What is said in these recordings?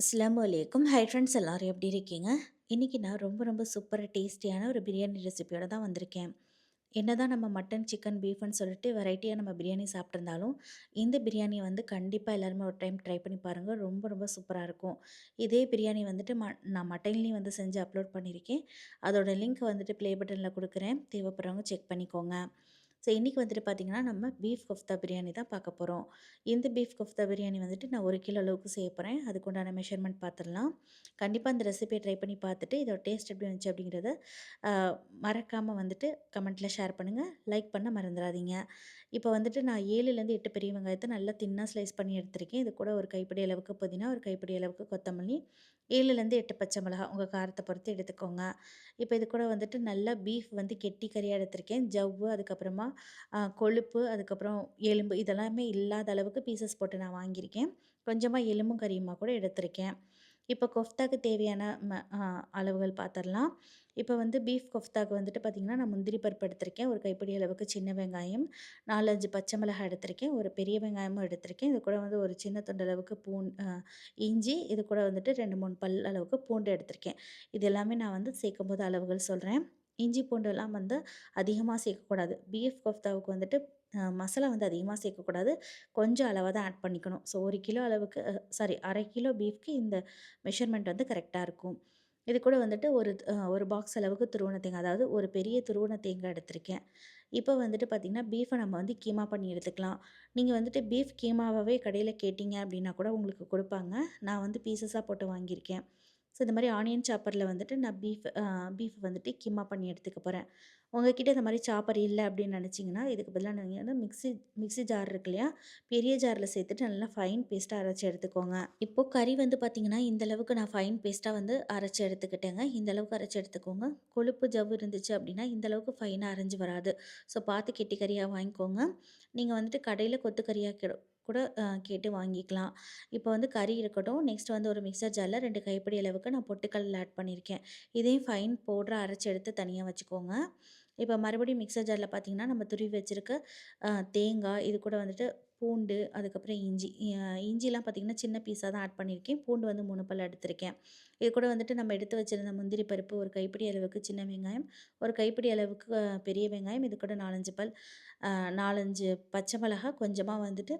அஸ்லாம் வலைக்கும் hi friends எல்லோரும் எப்படி இருக்கீங்க? இன்னைக்கு நான் ரொம்ப ரொம்ப சூப்பர் டேஸ்டியான ஒரு பிரியாணி ரெசிபியோடு தான் வந்திருக்கேன். என்னதான் நம்ம மட்டன், சிக்கன், பீஃப்ன்னு சொல்லிட்டு வெரைட்டியாக நம்ம பிரியாணி சாப்பிட்ருந்தாலும் இந்த பிரியாணி வந்து கண்டிப்பாக எல்லாருமே ஒரு டைம் ட்ரை பண்ணி பாருங்கள் ரொம்ப ரொம்ப சூப்பராக இருக்கும். இதே பிரியாணி வந்துட்டு ம நான் மட்டன்லேயும் வந்து செஞ்சு அப்லோட் பண்ணியிருக்கேன். அதோடய லிங்க் வந்துட்டு ப்ளே பட்டனில் கொடுக்குறேன் தேவைப்படுறவங்க செக் பண்ணிக்கோங்க. ஸோ இன்றைக்கி வந்துட்டு பார்த்திங்கன்னா, நம்ம பீஃப் கொஃப்தா பிரியாணி தான் பார்க்க போகிறோம் இந்த பீஃப் கொஃப்தா பிரியாணி வந்துட்டு நான் ஒரு கிலோ அளவுக்கு செய்ய போகிறேன் அதுக்குண்டான மெஷர்மெண்ட் பார்த்துடலாம். கண்டிப்பாக அந்த ரெசிபியை ட்ரை பண்ணி பார்த்துட்டு, இதோட டேஸ்ட் எப்படி வந்துச்சு அப்படிங்கிறத மறக்காமல் வந்துட்டு கமெண்ட்டில் ஷேர் பண்ணுங்கள் லைக் பண்ண மறந்துடாதீங்க இப்போ வந்துட்டு நான் 7லேருந்து 8 பெரிய வெங்காயத்தை நல்லா தின்னாக ஸ்லைஸ் பண்ணி எடுத்திருக்கேன். இது கூட ஒரு கைப்பிடி அளவுக்கு புதினா, ஒரு கைப்பிடி அளவுக்கு கொத்தமல்லி, 7லேருந்து 8 பச்சை மிளகா உங்கள் காரத்தை பொறுத்து எடுத்துக்கோங்க. இப்போ இது கூட வந்துட்டு நல்லா பீஃப் வந்து கெட்டி கறியாக எடுத்திருக்கேன். ஜவ்வு, அதுக்கப்புறமா அ கொழுப்பு, அதுக்கப்புறம் எலும்பு இதெல்லாமே இல்லாத அளவுக்கு பீசஸ் போட்டு நான் வாங்கியிருக்கேன். கொஞ்சமாக எலும்பும் கறியுமாக கூட எடுத்திருக்கேன். இப்போ கொஃப்தாக்கு தேவையான ம அளவுகள் பார்த்துடலாம் இப்போ வந்து பீஃப் கொஃப்தாக்கு வந்துட்டு பார்த்திங்கன்னா, நான் முந்திரி பருப்பு எடுத்திருக்கேன். ஒரு கைப்பிடி அளவுக்கு சின்ன வெங்காயம், 4, 5 பச்சை மிளகாய் எடுத்திருக்கேன். ஒரு பெரிய வெங்காயமும் எடுத்திருக்கேன். இது கூட வந்து ஒரு சின்ன துண்டு அளவுக்கு பூண் இஞ்சி, இது கூட வந்துட்டு 2, 3 பல் அளவுக்கு பூண்டு எடுத்திருக்கேன். இது எல்லாமே நான் வந்து சேர்க்கும்போது அளவுகள் சொல்கிறேன் இஞ்சி, பூண்டுலாம் வந்து அதிகமாக சேர்க்கக்கூடாது. பீஃப் கோஃப்தாவுக்கு வந்துட்டு மசாலா வந்து அதிகமாக சேர்க்கக்கூடாது. கொஞ்சம் அளவாக தான் ஆட் பண்ணிக்கணும். ஸோ ஒரு கிலோ அளவுக்கு சாரி அரை கிலோ பீஃப்க்கு இந்த மெஷர்மெண்ட் வந்து கரெக்டாக இருக்கும். இது கூட வந்துட்டு ஒரு ஒரு பாக்ஸ் அளவுக்கு துருவண தேங்காய், அதாவது ஒரு பெரிய துருவண தேங்காய் எடுத்திருக்கேன். இப்போ வந்துட்டு பார்த்திங்கன்னா, பீஃபை நம்ம வந்து கீமா பண்ணி எடுத்துக்கலாம். நீங்கள் வந்துட்டு பீஃப் கீமாவாகவே கடையில் கேட்டிங்க அப்படின்னா கூட உங்களுக்கு கொடுப்பாங்க நான் வந்து பீசஸாக போட்டு வாங்கியிருக்கேன். ஸோ இந்த மாதிரி ஆனியன் சாப்பரில் வந்துட்டு நான் பீஃப் பீஃப் வந்துட்டு கிம்மா பண்ணி எடுத்துக்க போகிறேன் உங்ககிட்ட இந்த மாதிரி சாப்பர் இல்லை அப்படின்னு நினச்சிங்கன்னா, இதுக்கு பதிலாக நீங்கள் வந்து மிக்ஸி மிக்ஸி ஜார் இருக்கு இல்லையா? பெரிய ஜாரில் சேர்த்துட்டு நல்லா ஃபைன் பேஸ்ட்டாக அரைச்சி எடுத்துக்கோங்க. இப்போ கறி வந்து பார்த்திங்கன்னா, இந்தளவுக்கு நான் ஃபைன் பேஸ்ட்டாக வந்து அரைச்சி எடுத்துக்கிட்டேங்க. இந்த அளவுக்கு எடுத்துக்கோங்க. கொழுப்பு, ஜவ்வு இருந்துச்சு அப்படின்னா, இந்த அளவுக்கு அரைஞ்சி அரைஞ்சு வராது. ஸோ பார்த்து கெட்டி கறியாக வாங்கிக்கோங்க. நீங்கள் வந்துட்டு கடையில் கொத்து கறியாக கூட கேட்டு வாங்கிக்கலாம். இப்போ வந்து கறி இருக்கட்டும். நெக்ஸ்ட் வந்து ஒரு மிக்ஸர் ஜாரில் ரெண்டு கைப்பிடி அளவுக்கு நான் பொட்டுக்கல்ல ஆட் பண்ணியிருக்கேன். இதையும் ஃபைன் போடுற அரைச்சி எடுத்து தனியாக வச்சுக்கோங்க. இப்போ மறுபடியும் மிக்ஸர் ஜாரில் பார்த்திங்கன்னா, நம்ம துருவி வச்சுருக்க தேங்காய், இது கூட வந்துட்டு பூண்டு, அதுக்கப்புறம் இஞ்சி இஞ்சிலாம் பார்த்திங்கன்னா, சின்ன பீஸாக தான் ஆட் பண்ணியிருக்கேன். பூண்டு வந்து மூணு பல் எடுத்திருக்கேன். இது கூட வந்துட்டு நம்ம எடுத்து வச்சுருந்த முந்திரி பருப்பு, ஒரு கைப்பிடி அளவுக்கு சின்ன வெங்காயம், ஒரு கைப்பிடி அளவுக்கு பெரிய வெங்காயம், இது கூட 4, 5 பல் நாலஞ்சு பச்சை மிளகாய், கொஞ்சமாக வந்துட்டு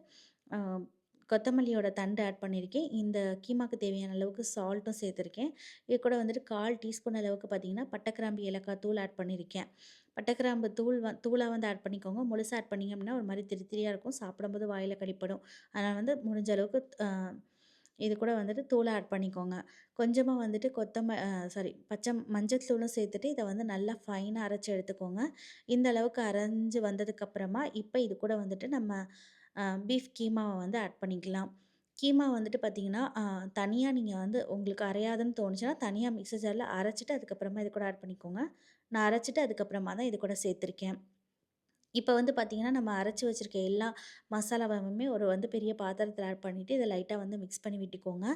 கொத்தமல்லியோட தண்டு ஆட் பண்ணியிருக்கேன். இந்த கீமாக்கு தேவையான அளவுக்கு சால்ட்டும் சேர்த்துருக்கேன். இது கூட வந்துட்டு 1/4 டீஸ்பூன் அளவுக்கு பார்த்திங்கன்னா, பட்டை, ஏலக்காய் தூள் ஆட் பண்ணியிருக்கேன். பட்டை, கிராம்பு தூள் வ தூளாக வந்து ஆட் பண்ணிக்கோங்க. முழுசாக ஆட் பண்ணிங்க அப்படின்னா, ஒரு மாதிரி திருத்திரியாக இருக்கும். சாப்பிடும்போது வாயில் கடிப்படும். அதனால் வந்து முடிஞ்ச அளவுக்கு இது கூட வந்துட்டு தூளை ஆட் பண்ணிக்கோங்க. கொஞ்சமாக வந்துட்டு கொத்தம சாரி பச்சை மஞ்சள் தூளும் சேர்த்துட்டு, இதை வந்து நல்லா ஃபைனாக அரைச்சி எடுத்துக்கோங்க. இந்த அளவுக்கு அரைஞ்சு வந்ததுக்கப்புறமா, இப்போ இது கூட வந்துட்டு நம்ம பீஃப் கீமாவை வந்து ஆட் பண்ணிக்கலாம். கீமா வந்துட்டு பார்த்திங்கன்னா, தனியாக நீங்கள் வந்து உங்களுக்கு அரையாதுன்னு தோணுச்சுன்னா, தனியாக மிக்சர் ஜாரில் அரைச்சிட்டு அதுக்கப்புறமா இது கூட ஆட் பண்ணிக்கோங்க. நான் அரைச்சிட்டு அதுக்கப்புறமா தான் இது கூட சேர்த்துருக்கேன். இப்போ வந்து பார்த்திங்கன்னா, நம்ம அரைச்சி வச்சுருக்க எல்லா மசாலாவையுமே ஒரு வந்து பெரிய பாத்திரத்தில் ஆட் பண்ணிவிட்டு இதை லைட்டாக வந்து மிக்ஸ் பண்ணி விட்டுக்கோங்க.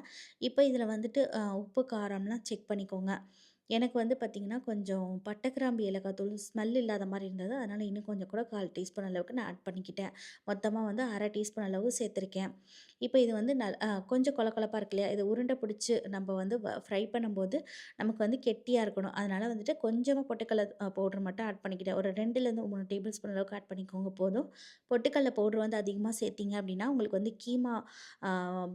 இப்போ இதில் வந்துட்டு உப்பு, காரம்லாம் செக் பண்ணிக்கோங்க. எனக்கு வந்து பார்த்திங்கன்னா, கொஞ்சம் பட்டைக்கிராம்பு ஏலக்காய் தூள் ஸ்மெல் இல்லாத மாதிரி இருந்தது. அதனால் இன்னும் கொஞ்சம் கூட 1/4 டீஸ்பூன் அளவுக்கு நான் ஆட் பண்ணிக்கிட்டேன். மொத்தமாக வந்து அரை டீஸ்பூன் அளவு சேர்த்துருக்கேன். இப்போ இது வந்து நல் கொஞ்சம் கொல இருக்கு இல்லையா? இத உருண்டை பிடிச்சி நம்ம வந்து வ ஃப்ரை பண்ணும்போது, நமக்கு வந்து கெட்டியாக இருக்கணும். அதனால் வந்துட்டு கொஞ்சமாக பொட்டுக்கல்ல பவுடர் மட்டும் ஆட் பண்ணிக்கிட்டேன். ஒரு 2லேருந்து 3 டேபிள் ஸ்பூன் அளவுக்கு ஆட் பண்ணிக்கோங்க போதும். பொட்டுக்கல்ல பவுடர் வந்து அதிகமாக சேர்த்திங்க அப்படின்னா, உங்களுக்கு வந்து கீமா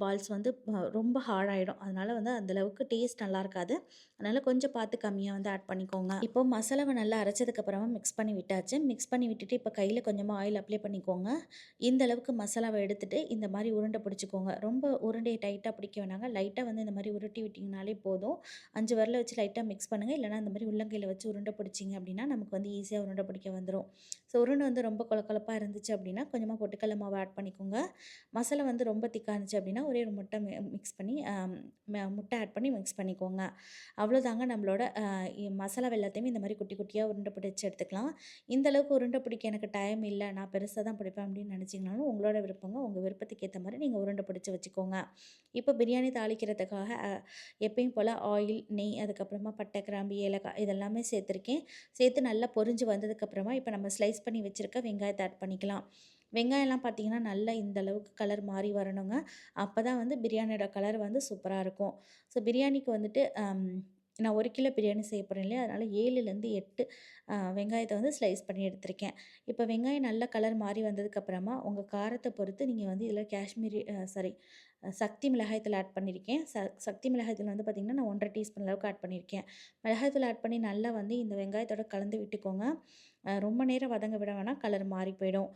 பால்ஸ் வந்து ரொம்ப ஹார்டாகிடும் அதனால் வந்து அந்த அளவுக்கு டேஸ்ட் நல்லா இருக்காது. அதனால் கொஞ்சம் பார்த்து பார்த்து கம்மியாக வந்து ஆட் பண்ணிக்கோங்க. இப்போ மசாலாவை நல்லா அரைச்சதுக்கப்புறமா மிக்ஸ் பண்ணி விட்டாச்சு. மிக்ஸ் பண்ணி விட்டுட்டு, இப்போ கையில் கொஞ்சமாக ஆயில் அப்ளை பண்ணிக்கோங்க. இந்த அளவுக்கு மசாலாவை எடுத்துகிட்டு இந்த மாதிரி உருண்டை பிடிச்சிக்கோங்க ரொம்ப உருண்டையை டைட்டாக பிடிக்க வேணாங்க. லைட்டாக வந்து இந்த மாதிரி உருட்டி விட்டிங்கனாலே போதும். அஞ்சு வரல வச்சு லைட்டாக மிக்ஸ் பண்ணுங்கள் இல்லைனா இந்த மாதிரி உள்ளங்கையில் வச்சு உருண்டை பிடிச்சிங்க அப்படின்னா, நமக்கு வந்து ஈஸியாக உருண்டை பிடிக்க வந்துடும் ஸோ உருண்டை வந்து ரொம்ப கொல இருந்துச்சு அப்படின்னா, கொஞ்சமாக பொட்டுக்கல்ல மாவு ஆட் பண்ணிக்கோங்க. மசாலா வந்து ரொம்ப திக்காக இருந்துச்சு அப்படின்னா, ஒரே ஒரு முட்டை மிக்ஸ் பண்ணி முட்டை ஆட் பண்ணி மிக்ஸ் பண்ணிக்கோங்க. அவ்வளோதாங்க நம்மளோட அ மசாலா வெள்ளத்தையும் எல்லாத்தையுமே இந்த மாதிரி குட்டி குட்டியாக உருண்டை பிடிச்சி எடுத்துக்கலாம். இந்தளவுக்கு உருண்டை பிடிக்க எனக்கு டைம் இல்லை நான் பெருசாக தான் பிடிப்பேன் அப்படின்னு நினச்சிங்கனாலும், உங்களோட விருப்பங்க. உங்கள் விருப்பத்துக்கு ஏற்ற மாதிரி நீங்கள் உருண்டை பிடிச்சி வச்சுக்கோங்க. இப்போ பிரியாணி தாளிக்கிறதுக்காக எப்பயும் போல் ஆயில், நெய், அதுக்கப்புறமா பட்டை, கிராம்பு, ஏலக்காய் இதெல்லாமே சேர்த்துருக்கேன். சேர்த்து நல்லா பொரிஞ்சு வந்ததுக்கப்புறமா, இப்போ நம்ம ஸ்லைஸ் பண்ணி வச்சிருக்க வெங்காயத்தை ஆட் பண்ணிக்கலாம். வெங்காயம்லாம் பார்த்தீங்கன்னா, நல்லா இந்த அளவுக்கு கலர் மாறி வரணுங்க. அப்போ தான் வந்து பிரியாணியோட கலர் வந்து சூப்பராக இருக்கும். ஸோ பிரியாணிக்கு வந்துட்டு நான் ஒரு கிலோ பிரியாணி செய்ய போகிறேன் இல்லையா? அதனால் ஏழுலேருந்து எட்டு வெங்காயத்தை வந்து ஸ்லைஸ் பண்ணி எடுத்திருக்கேன். இப்போ வெங்காயம் நல்ல கலர் மாறி வந்ததுக்கப்புறமா, உங்கள் காரத்தை பொறுத்து நீங்கள் வந்து இதில் காஷ்மீரி சாரி சக்தி மிளகாயத்தில் ஆட் பண்ணியிருக்கேன். ச சக்தி மிளகாயத்தில் வந்து பார்த்திங்கன்னா, நான் 1 1/2 டீஸ்பூன் அளவுக்கு ஆட் பண்ணியிருக்கேன். மிளகாயத்தில் ஆட் பண்ணி நல்லா வந்து இந்த வெங்காயத்தோட கலந்து விட்டுக்கோங்க. ரொம்ப நேரம் வதங்க விட வேணாம். கலர் மாறி போயிடும்.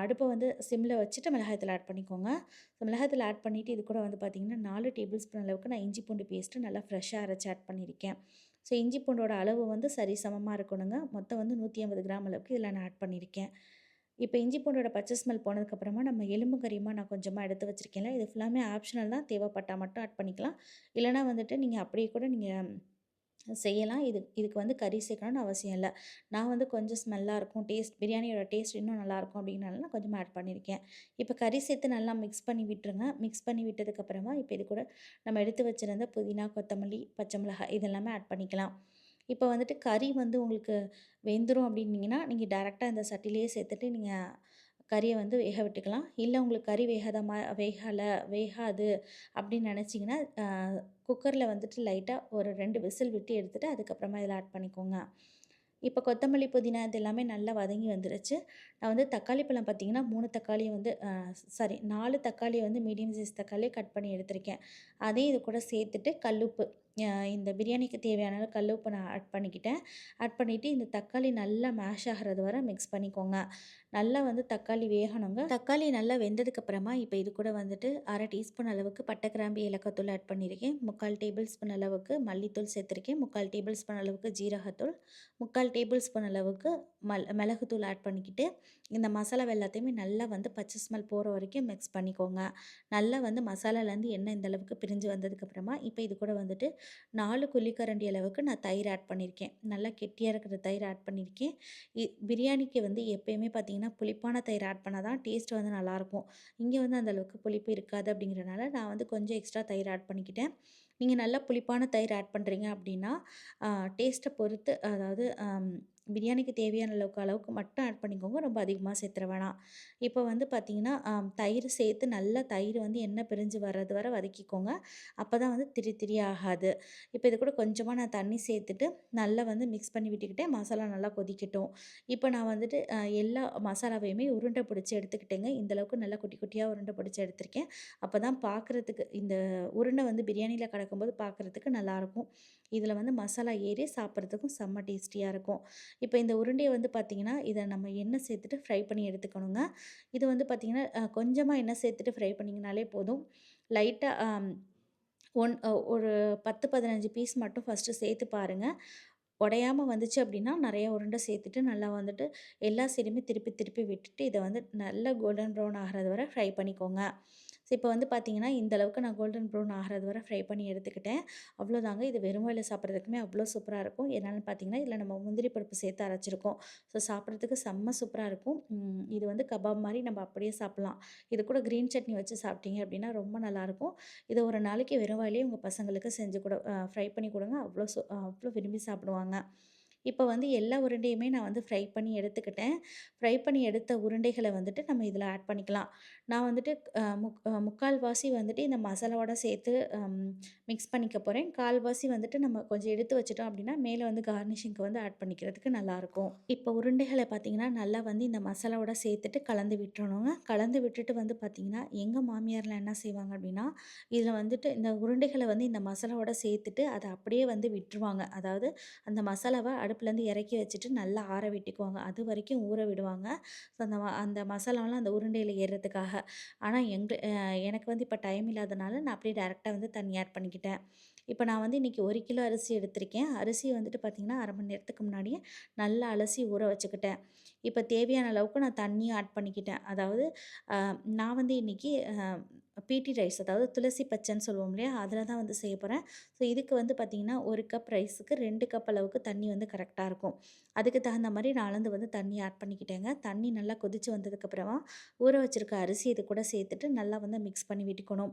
அடுப்பை வந்து சிம்மில் வச்சுட்டு மிளகாயத்தில் ஆட் பண்ணிக்கோங்க. ஸோ ஆட் பண்ணிவிட்டு இது கூட வந்து பார்த்திங்கன்னா, நாலு டேபிள் ஸ்பூன் அளவுக்கு நான் இஞ்சி பூண்டு பேஸ்ட்டு நல்லா ஃப்ரெஷ்ஷாக அரைச்சு ஆட் பண்ணியிருக்கேன். ஸோ இஞ்சி பூண்டோட அளவு வந்து சரி சமமாக இருக்கணுங்க. மொத்தம் வந்து 150 கிராம் அளவுக்கு இதில் நான் ஆட் பண்ணியிருக்கேன். இப்போ இஞ்சி பூண்டோட பச்சை ஸ்மெல் போனதுக்கப்புறமா நம்ம எலும்பு கறியுமா நான் கொஞ்சமாக எடுத்து வச்சுருக்கேன்ல இது ஃபுல்லாமே ஆப்ஷனல் தான். தேவைப்பட்டால் மட்டும் ஆட் பண்ணிக்கலாம். இல்லைனா வந்துட்டு நீங்கள் அப்படியே கூட நீங்கள் செய்யலாம். இது இதுக்கு வந்து கறி சேர்க்கணும்னு அவசியம் இல்லை நான் வந்து கொஞ்சம் ஸ்மெல்லாக இருக்கும். டேஸ்ட் பிரியாணியோட டேஸ்ட் இன்னும் நல்லாயிருக்கும் அப்படிங்கிறனால நான் கொஞ்சம் ஆட் பண்ணியிருக்கேன். இப்போ கறி சேர்த்து நல்லா மிக்ஸ் பண்ணி விட்டுருங்க. மிக்ஸ் பண்ணி விட்டதுக்கப்புறமா, இப்போ இது கூட நம்ம எடுத்து வச்சுருந்த புதினா, கொத்தமல்லி, பச்சை மிளகாய் இதெல்லாமே ஆட் பண்ணிக்கலாம். இப்போ வந்துட்டு கறி வந்து உங்களுக்கு வெந்துரும் அப்படின்னீங்கன்னா, நீங்கள் டேரெக்டாக இந்த சட்டிலேயே சேர்த்துட்டு நீங்கள் கறியை வந்து வேக விட்டுக்கலாம். இல்லை உங்களுக்கு கறி வேகாத மா வேகல வேகாது அப்படின்னு நினச்சிங்கன்னா, குக்கரில் வந்துட்டு லைட்டாக ஒரு ரெண்டு விசில் விட்டு எடுத்துகிட்டு அதுக்கப்புறமா இதில் ஆட் பண்ணிக்கோங்க. இப்போ கொத்தமல்லி, புதினா இது எல்லாமே நல்லா வதங்கி வந்துருச்சு. நான் வந்து தக்காளி பழம் பார்த்தீங்கன்னா, 3 தக்காளிய வந்து சாரி நாலு தக்காளியை வந்து மீடியம் சைஸ் தக்காளியை கட் பண்ணி எடுத்திருக்கேன். அதையும் இது கூட சேர்த்துட்டு கல்லுப்பு இந்த பிரியாணிக்கு தேவையான கல் உப்பு நான் ஆட் பண்ணிக்கிட்டேன். ஆட் பண்ணிவிட்டு இந்த தக்காளி நல்லா மேஷ் ஆகுறது வர மிக்ஸ் பண்ணிக்கோங்க. நல்லா வந்து தக்காளி வேகணுங்க. தக்காளி நல்லா வெந்ததுக்கு அப்புறமா இப்போ இது கூட வந்துட்டு அரை டீஸ்பூன் அளவுக்கு பட்டை, கிராம்பு, ஏலக்காத்தூள் ஆட் பண்ணியிருக்கேன். 3/4 டேபிள் ஸ்பூன் அளவுக்கு மல்லித்தூள் சேர்த்துருக்கேன். 3/4 டேபிள் ஸ்பூன் அளவுக்கு ஜீரகத்தூள், 3/4 டேபிள் ஸ்பூன் அளவுக்கு மல் மிளகுத்தூள் ஆட் பண்ணிக்கிட்டு, இந்த மசாலா எல்லாத்தையுமே நல்லா வந்து பச்சை ஸ்மெல் போகிற வரைக்கும் மிக்ஸ் பண்ணிக்கோங்க. நல்லா வந்து மசாலாலேருந்து எண்ணெய் இந்த அளவுக்கு பிரிஞ்சு வந்ததுக்கப்புறமா, இப்போ இது கூட வந்துட்டு நாலு குழிக்கரண்டி அளவுக்கு நான் தயிர் ஆட் பண்ணியிருக்கேன். நல்லா கெட்டியாக இருக்கிற தயிர் ஆட் பண்ணியிருக்கேன். இ பிரியாணிக்கு வந்து எப்போயுமே பார்த்தீங்கன்னா, புளிப்பான தயிர் ஆட் பண்ணால் தான் டேஸ்ட் வந்து நல்லாயிருக்கும். இங்கே வந்து அந்த அளவுக்கு புளிப்பு இருக்காது அப்படிங்கிறனால, நான் வந்து கொஞ்சம் எக்ஸ்ட்ரா தயிர் ஆட் பண்ணிக்கிட்டேன். நீங்கள் நல்லா புளிப்பான தயிர் ஆட் பண்ணுறீங்க அப்படின்னா, டேஸ்ட்டை பொறுத்து அதாவது பிரியாணிக்கு தேவையான அளவுக்கு அளவுக்கு மட்டும் ஆட் பண்ணிக்கோங்க. ரொம்ப அதிகமாக சேர்த்துற வேணாம். இப்போ வந்து பார்த்திங்கன்னா தயிர் சேர்த்து நல்லா தயிர் வந்து எண்ணெய் பிரிஞ்சு வர்றது வர வதக்கிக்கோங்க. அப்போ தான் வந்து திரி திரி ஆகாது. இப்போ இது கூட கொஞ்சமாக நான் தண்ணி சேர்த்துட்டு, நல்லா வந்து மிக்ஸ் பண்ணி விட்டுக்கிட்டேன். மசாலா நல்லா கொதிக்கட்டும். இப்போ நான் வந்துட்டு எல்லா மசாலாவையுமே உருண்டை பிடிச்சி எடுத்துக்கிட்டேங்க. இந்த அளவுக்கு நல்லா குட்டி குட்டியாக உருண்டை பிடிச்சி எடுத்திருக்கேன். அப்பதான் பார்க்குறதுக்கு இந்த உருண்டை வந்து பிரியாணியில் கிடக்கும்போது பார்க்குறதுக்கு நல்லாயிருக்கும். இதில் வந்து மசாலா ஏறி சாப்பிட்றதுக்கும் செம்ம டேஸ்டியாக இருக்கும். இப்போ இந்த உருண்டையை வந்து பார்த்தீங்கன்னா, இதை நம்ம எண்ணெய் சேர்த்துட்டு ஃப்ரை பண்ணி எடுத்துக்கணுங்க. இது வந்து பார்த்திங்கன்னா கொஞ்சமாக எண்ணெய் சேர்த்துட்டு ஃப்ரை பண்ணிங்கனாலே போதும். லைட்டாக ஒன் ஒரு 10, 15 பீஸ் மட்டும் ஃபர்ஸ்ட்டு சேர்த்து பாருங்க. உடையாம வந்துச்சு அப்படின்னா, நிறைய உருண்டை சேர்த்துட்டு நல்லா வந்துட்டு எல்லா சைடுமே திருப்பி திருப்பி விட்டுட்டு, இதை வந்து நல்ல கோல்டன் ப்ரௌன் ஆகிறது வரை ஃப்ரை பண்ணிக்கோங்க. ஸோ இப்போ வந்து பார்த்தீங்கன்னா, இந்த அளவுக்கு நான் கோல்டன் ப்ரௌன் ஆகுறது வரை ஃப்ரை பண்ணி எடுத்துக்கிட்டேன். அவ்வளோதாங்க. இது வெறும் வயலில் சாப்பிட்றதுக்குமே அவ்வளோ சூப்பராக இருக்கும். என்னென்னு பார்த்தீங்கன்னா, இதில் நம்ம முந்திரி பருப்பு சேர்த்து அரைச்சிருக்கோம். ஸோ சாப்பிட்றதுக்கு செம்ம சூப்பராக இருக்கும். இது வந்து கபாப் மாதிரி நம்ம அப்படியே சாப்பிட்லாம் இது கூட கிரீன் சட்னி வச்சு சாப்பிட்டீங்க அப்படின்னா ரொம்ப நல்லாயிருக்கும். இதை ஒரு நாளைக்கு வெறும் வாயிலேயே உங்கள் பசங்களுக்கு செஞ்சு கூட ஃப்ரை பண்ணி கொடுங்க அவ்வளோ அவ்வளோ விரும்பி சாப்பிடுவாங்க. இப்போ வந்து எல்லா உருண்டையுமே நான் வந்து ஃப்ரை பண்ணி எடுத்துக்கிட்டேன். ஃப்ரை பண்ணி எடுத்த உருண்டைகளை வந்துட்டு நம்ம இதில் ஆட் பண்ணிக்கலாம். நான் வந்துட்டு முக் முக்கால்வாசி வந்துட்டு இந்த மசாலாவோட சேர்த்து மிக்ஸ் பண்ணிக்க போகிறேன் கால்வாசி வந்துட்டு நம்ம கொஞ்சம் எடுத்து வச்சிட்டோம் அப்படின்னா, மேலே வந்து கார்னிஷிங்க்கு வந்து ஆட் பண்ணிக்கிறதுக்கு நல்லாயிருக்கும். இப்போ உருண்டைகளை பார்த்தீங்கன்னா, நல்லா வந்து இந்த மசாலாவோட சேர்த்துட்டு கலந்து விட்டுறணுங்க. கலந்து விட்டுட்டு வந்து பார்த்தீங்கன்னா, எங்கள் மாமியாரில் என்ன செய்வாங்க அப்படின்னா, இதில் வந்துட்டு இந்த உருண்டைகளை வந்து இந்த மசாலாவோட சேர்த்துட்டு, அதை அப்படியே வந்து விட்டுருவாங்க. அதாவது அந்த மசாலாவை அடுப்பு அடுப்புலேருந்து இறக்கி வச்சுட்டு நல்லா ஆற விட்டுக்குவாங்க. அதுவரைக்கும் ஊற விடுவாங்க. ஸோ அந்த அந்த மசாலாலாம் அந்த உருண்டையில் ஏறுறதுக்காக. ஆனால் எங்க எனக்கு வந்து இப்போ டைம் இல்லாதனால, நான் அப்படியே டேரெக்டாக வந்து தண்ணி ஆட் பண்ணிக்கிட்டேன். இப்போ நான் வந்து இன்றைக்கி ஒரு கிலோ அரிசி எடுத்திருக்கேன். அரிசியை வந்துட்டு பார்த்தீங்கன்னா, அரை மணி நேரத்துக்கு முன்னாடியே நல்லா அலசி ஊற வச்சுக்கிட்டேன். இப்போ தேவையான அளவுக்கு நான் தண்ணியும் ஆட் பண்ணிக்கிட்டேன். அதாவது நான் வந்து இன்னைக்கு பீட்டி ரைஸ் அதாவது துளசி பச்சைன்னு சொல்லுவோம் இல்லையா? அதில் தான் வந்து செய்ய போகிறேன் ஸோ இதுக்கு வந்து பார்த்திங்கன்னா ஒரு கப் ரைஸுக்கு ரெண்டு கப் அளவுக்கு தண்ணி வந்து கரெக்டாக இருக்கும். அதுக்கு தகுந்த மாதிரி நான் அளந்து வந்து தண்ணி ஆட் பண்ணிக்கிட்டேங்க. தண்ணி நல்லா கொதித்து வந்ததுக்கப்புறமா, ஊற வச்சிருக்க அரிசி இது கூட சேர்த்துட்டு நல்லா வந்து மிக்ஸ் பண்ணி விட்டுக்கணும்.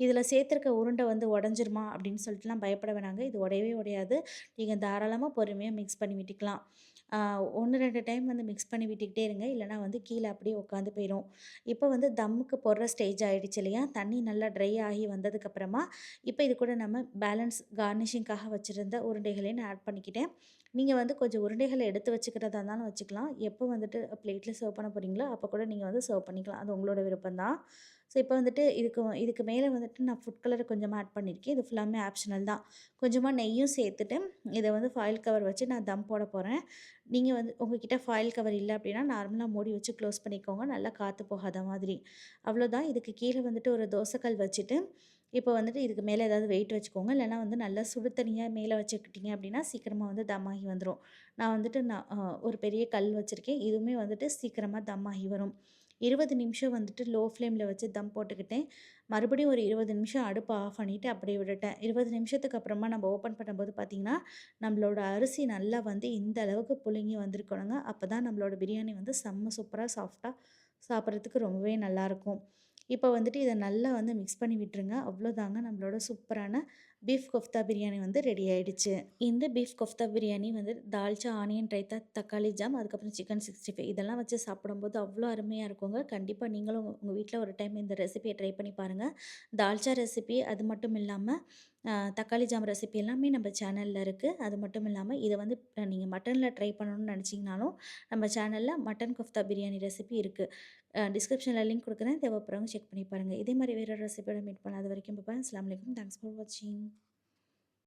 இதில் சேர்த்துருக்க உருண்டை வந்து உடஞ்சிருமா அப்படின்னு சொல்லிட்டுலாம் பயப்பட வேணாங்க. இது உடையவே உடையாது. நீங்கள் தாராளமாக பொறுமையாக மிக்ஸ் பண்ணி விட்டுக்கலாம். ஒன்று ரெண்டு டைம் வந்து மிக்ஸ் பண்ணி விட்டுக்கிட்டே இருங்க. இல்லைனா வந்து கீழே அப்படியே உட்காந்து போயிடும் இப்போ வந்து தம்முக்கு போடுற ஸ்டேஜ் ஆகிடுச்சு இல்லையா? தண்ணி நல்லா ட்ரை ஆகி வந்ததுக்கப்புறமா, இப்போ இது கூட நம்ம பேலன்ஸ் கார்னிஷிங்காக வச்சுருந்த உருண்டைகளையும் நான் ஆட் பண்ணிக்கிட்டேன். நீங்கள் வந்து கொஞ்சம் உருண்டைகளை எடுத்து வச்சுக்கிறதா இருந்தாலும் வச்சுக்கலாம். எப்போ வந்துட்டு ப்ளேட்டில் சர்வ் பண்ண போகிறீங்களோ அப்போ கூட நீங்கள் வந்து சர்வ் பண்ணிக்கலாம். அது உங்களோட விருப்பம் தான். ஸோ இப்போ வந்துட்டு இதுக்கு இதுக்கு மேலே வந்துட்டு நான் ஃபுட் கலர் கொஞ்சமாக ஆட் பண்ணியிருக்கேன். இது ஃபுல்லாமே ஆப்ஷனல் தான். கொஞ்சமாக நெய்யும் சேர்த்துட்டு, இதை வந்து ஃபாயில் கவர் வச்சு நான் தம் போட போகிறேன் நீங்கள் வந்து உங்ககிட்ட ஃபாயில் கவர் இல்லை அப்படின்னா, நார்மலாக மூடி வச்சு க்ளோஸ் பண்ணிக்கோங்க. நல்லா காற்று போகாத மாதிரி. அவ்வளோதான். இதுக்கு கீழே வந்துட்டு ஒரு தோசைக்கல் வச்சுட்டு, இப்போ வந்துட்டு இதுக்கு மேலே ஏதாவது வெயிட் வச்சுக்கோங்க. இல்லைனா வந்து நல்லா சுடு மேலே மேல வச்சுக்கிட்டீங்க அப்படின்னா, சீக்கிரமாக வந்து தம் ஆகி நான் வந்துட்டு நான் ஒரு பெரிய கல் வச்சுருக்கேன் இதுவுமே வந்துட்டு சீக்கிரமாக தம் ஆகி வரும். 20 நிமிஷம் வந்துட்டு லோ ஃப்ளேமில் வச்சு தம் போட்டுக்கிட்டேன். மறுபடியும் ஒரு 20 நிமிஷம் அடுப்பை ஆஃப் பண்ணிவிட்டு அப்படியே விட்டுட்டேன். 20 நிமிஷத்துக்கு அப்புறமா நம்ம ஓப்பன் பண்ணும்போது பார்த்திங்கன்னா நம்மளோட அரிசி நல்லா வந்து இந்த அளவுக்கு புழுங்கி வந்திருக்கணுங்க. அப்பதான் நம்மளோட பிரியாணி வந்து செம்ம சூப்பராக சாஃப்டாக சாப்பிட்றதுக்கு ரொம்பவே நல்லாயிருக்கும். இப்போ வந்துட்டு இதை நல்லா வந்து மிக்ஸ் பண்ணி விட்டுருங்க. அவ்வளோதாங்க நம்மளோட சூப்பரான பீஃப் கொஃப்தா பிரியாணி வந்து ரெடி ஆயிடுச்சு. இந்த பீஃப் கொஃப்தா பிரியாணி வந்து தால்ச்சா, ஆனியன் ரைத்தா, தக்காளி ஜாம், அதுக்கப்புறம் சிக்கன் 65 இதெல்லாம் வச்சு சாப்பிடும்போது அவ்வளோ அருமையாக இருக்குங்க. கண்டிப்பாக நீங்களும் உங்கள் வீட்டில் ஒரு டைம் இந்த ரெசிபியை ட்ரை பண்ணி பாருங்கள் தால்ச்சா ரெசிபி அது மட்டும் இல்லாமல் தக்காளி ஜாம் ரெசிபி எல்லாமே நம்ம சேனலில் இருக்குது அது மட்டும் இல்லாமல் இதை வந்து நீங்கள் மட்டனில் ட்ரை பண்ணணும்னு நினச்சிங்கனாலும் நம்ம சேனலில் மட்டன் கொஃப்தா பிரியாணி ரெசிபி இருக்குது டிஸ்கிரிப்ஷனில் லிங்க் கொடுக்குறேன் தேவைப்படுறவங்க செக் பண்ணி பாருங்க. இதே மாதிரி வேறு ஒரு ரெசிபியோட மீட் பண்ணலாம். வரைக்கும் பார்ப்பேன் அஸ்லாம் வலைக்கம் தேங்க்ஸ் ஃபார் வாட்சிங்.